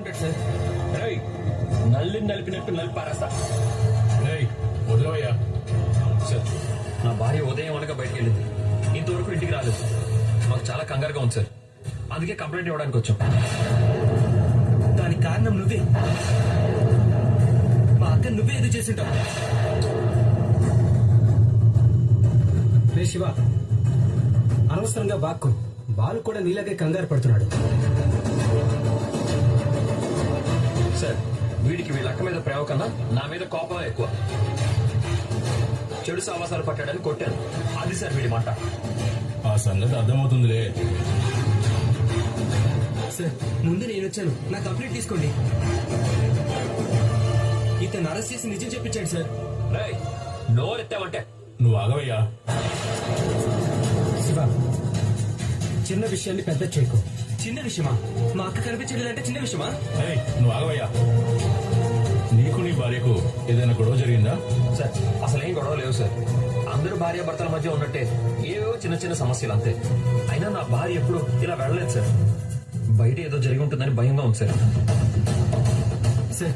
ఉంటాడు సార్. రేయ్ నల్లిని నలిపినట్టు నలిపి పారేస్తా రేయ్ వదిలేవయ్యా. సార్ నా భార్య ఉదయం అనగా బయటికి వెళ్ళింది ఇంతవరకు ఇంటికి రాలేదు. మాకు చాలా కంగారుగా ఉంది సార్. అందుకే కంప్లైంట్ ఇవ్వడానికి వచ్చాం. దానికి కారణం నువ్వే. మా అక్క నువ్వే ఎదురు చేసింటావు. రే శివ అనవసరంగా బాక్కు. బాలు కూడా నీలాగే కంగారు పడుతున్నాడు. వీడికి వీళ్ళ అక్క మీద ప్రేమ కన్నా నా మీద కోపం ఎక్కువ. చెడు సావాసాలు పట్టాడని కొట్టాను. అది సార్ వీడి మాట. ఆ సంగతి అర్థమవుతుందిలే. సార్ ముందు నేను వచ్చాను. నా కంప్లైంట్ తీసుకోండి. ఇతను అరెస్ట్ చేసి నిజం చెప్పించాడు సార్. రేయ్ నోరెత్తావంటే. నువ్వు ఆగవయ్యా. శివ చిన్న విషయాన్ని పెద్ద చేయకు. చిన్న విషయమా? మా అక్క కనిపించలేదంటే చిన్న విషయమా? రేయ్ నువ్వు ఆగవయ్యా. భార్యకు ఏదైనా గొడవ జరిగిందా? సార్ అసలు ఏం గొడవ లేవు సార్. అందరూ భార్య భర్తల మధ్య ఉన్నట్టే. ఏవో చిన్న చిన్న సమస్యలు అంతే. అయినా నా భార్య ఎప్పుడు ఇలా వెళ్ళలేదు సార్. బయట ఏదో జరిగి ఉంటుందని భయంగా ఉంది సార్. సార్